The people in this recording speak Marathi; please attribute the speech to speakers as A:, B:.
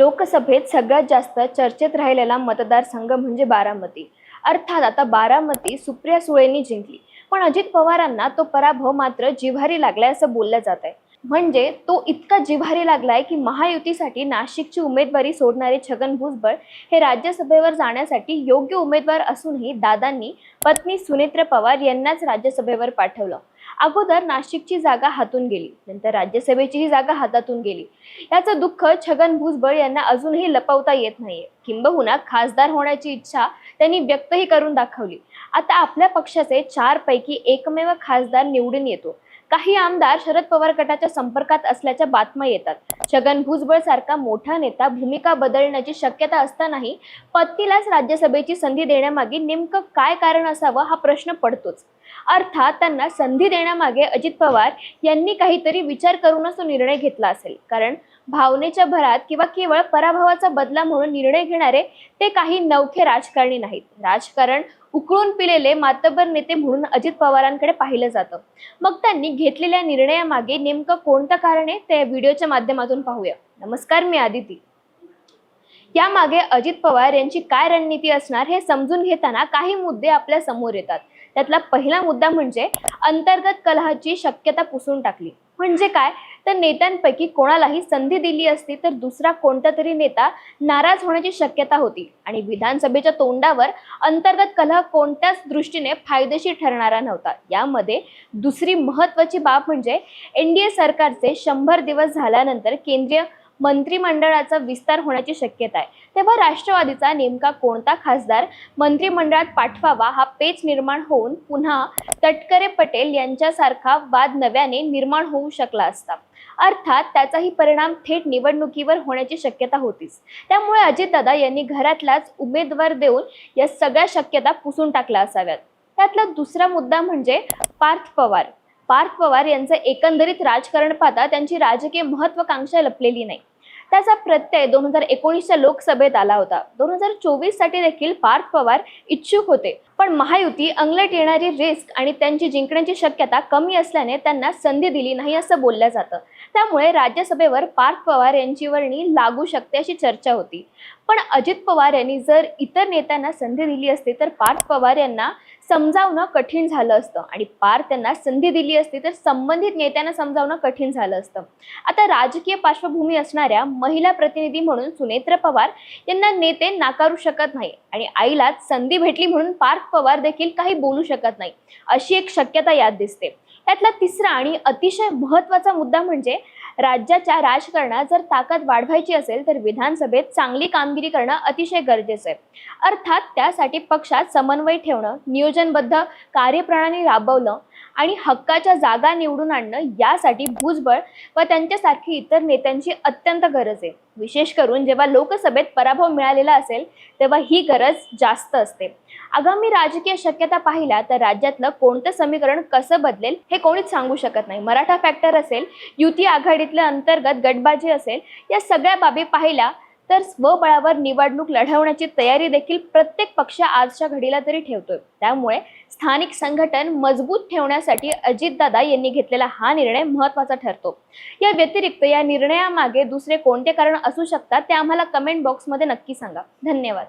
A: लोकसभेत सगळ्यात जास्त चर्चेत राहिलेला मतदारसंघ म्हणजे बारामती. अर्थात आता बारामती सुप्रिया सुळेंनी जिंकली. पण अजित पवारांना तो पराभव मात्र जिव्हारी लागलाय असं बोललं जात आहे म्हणजे तो इतका जिव्हारी लागलाय की महायुतीसाठी नाशिकची उमेदवारी सोडणारे छगन भुजबळ हे राज्यसभेवर जाण्यासाठी योग्य उमेदवार असूनही दादांनी पत्नी सुनेत्र पवार यांनाच राज्यसभेवर पाठवलं. अगोदर नाशिकची जागा हातून गेली नंतर राज्यसभेचीही जागा हातातून गेली. याचं दुःख छगन भुजबळ यांना अजूनही लपवता येत नाहीये. किंबहुना खासदार होण्याची इच्छा त्यांनी व्यक्तही करून दाखवली. आता आपल्या पक्षाचे चार पैकी एकमेव खासदार निवडून येतो. काही आमदार शरद पवार गटाच्या संपर्कात असल्याच्या बातम्या येतात. छगन भुजबळ सारखा मोठा नेता भूमिका बदलण्याची शक्यता असतानाही पत्नीलाच राज्यसभेची संधी देण्यामागे नेमकं काय कारण असावं हा प्रश्न पडतोच. अर्थात त्यांना संधी देण्यामागे अजित पवार यांनी काहीतरी विचार करूनच तो निर्णय घेतला असेल. कारण भावनेच्या भरात किंवा केवळ पराभवाचा बदला म्हणून निर्णय घेणारे ते काही नवखे राजकारणी नाहीत. राजकारण उकळून पिलेले मातबर नेते म्हणून अजित पवारांकडे पाहिलं जातं. मग त्यांनी घेतलेल्या निर्णयामागे नेमकं कोणतं कारण आहे ते व्हिडिओच्या माध्यमातून पाहूया. नमस्कार मी आदिती. यामागे अजित पवार यांची काय रणनीती असणार हे समजून घेताना काही मुद्दे आपल्यासमोर येतात. त्यातला पहिला मुद्दा म्हणजे अंतर्गत कलहाची शक्यता पुसून टाकली. म्हणजे काय? तर नेत्यांपैकी कोणालाही संधी दिली असती तर दुसरा कोणता तरी नेता नाराज होण्याची शक्यता होती. आणि विधानसभेच्या तोंडावर अंतर्गत कलह कोणत्याच दृष्टीने फायदेशीर ठरणारा नव्हता. यामध्ये दुसरी महत्वाची बाब म्हणजे एनडीए सरकारचे शंभर दिवस झाल्यानंतर केंद्रीय मंत्रिमंडळाचा विस्तार होण्याची शक्यता आहे. तेव्हा राष्ट्रवादीचा नेमका कोणता खासदार मंत्रिमंडळात पाठवावा हा पेच निर्माण होऊन पुन्हा तटकरे पटेल यांच्यासारखा वाद नव्याने निर्माण होऊ शकला असता. अर्थात त्याचाही परिणाम थेट निवडणुकीवर होण्याची शक्यता होतीच. त्यामुळे अजितदादा यांनी घरातलाच उमेदवार देऊन या सगळ्या शक्यता पुसून टाकल्या असाव्यात. त्यातला दुसरा मुद्दा म्हणजे पार्थ पवार. पार्थ पवार यांचं एकंदरीत राजकारण पाहता त्यांची राजकीय महत्वाकांक्षा लपलेली नाही. त्याचा प्रत्यय दोन हजार एकोणीसच्या लोकसभेत आला होता. दोन हजार चोवीससाठी देखील पार्थ पवार इच्छुक होते. पण महायुती अंगलट येणारी रिस्क आणि त्यांची जिंकण्याची शक्यता कमी असल्याने त्यांना संधी दिली नाही असं बोललं जातं. त्यामुळे राज्यसभेवर पार्थ पवार यांची वर्णी लागू शकते अशी चर्चा होती. पण अजित पवार यांनी जर इतर नेत्यांना संधी दिली असती तर पार्थ पवार यांना समजावणं कठीण झालं असतं आणि पार्थ त्यांना संधी दिली असती तर संबंधित नेत्यांना समजावणं कठीण झालं असतं. आता राजकीय पार्श्वभूमी असणाऱ्या महिला प्रतिनिधी म्हणून सुनेत्र पवार यांना नेते नाकारू शकत नाही आणि आईलाच संधी भेटली म्हणून पार्थ पवार देखील काही बोलू शकत नाही. अशी एक शक्यता यात दिसते. त्यातला तिसरा आणि अतिशय महत्त्वाचा मुद्दा म्हणजे राज्याच्या राजकारणात जर ताकद वाढवायची असेल तर विधानसभेत चांगली कामगिरी करणं अतिशय गरजेचं आहे. अर्थात त्यासाठी पक्षात समन्वय ठेवणं नियोजनबद्ध कार्यप्रणाली राबवणं आणि हक्काच्या जागा निवडून आणणं यासाठी भुजबळ व त्यांच्यासारखी इतर नेत्यांची अत्यंत गरज आहे. विशेष करून जेव्हा लोकसभेत पराभव मिळालेला असेल तेव्हा ही गरज जास्त असते. आगामी राजकीय शक्यता पाहिल्या तर राज्यातलं कोणतं समीकरण कसं बदलेल हे कोणीच सांगू शकत नाही. मराठा फॅक्टर असेल युती आघाडीतल्या अंतर्गत गटबाजी असेल या सगळ्या बाबी पाहिल्या तर स्वबळावर निवडणूक लढवण्याची तयारी देखील प्रत्येक पक्ष आजच्या घडीला तरी ठेवतोय. त्यामुळे स्थानिक संघटन मजबूत ठेवण्यासाठी अजितदादा यांनी घेतलेला हा निर्णय महत्त्वाचा ठरतो. या व्यतिरिक्त या निर्णयामागे दुसरे कोणते कारण असू शकतात ते आम्हाला कमेंट बॉक्समध्ये नक्की सांगा. धन्यवाद.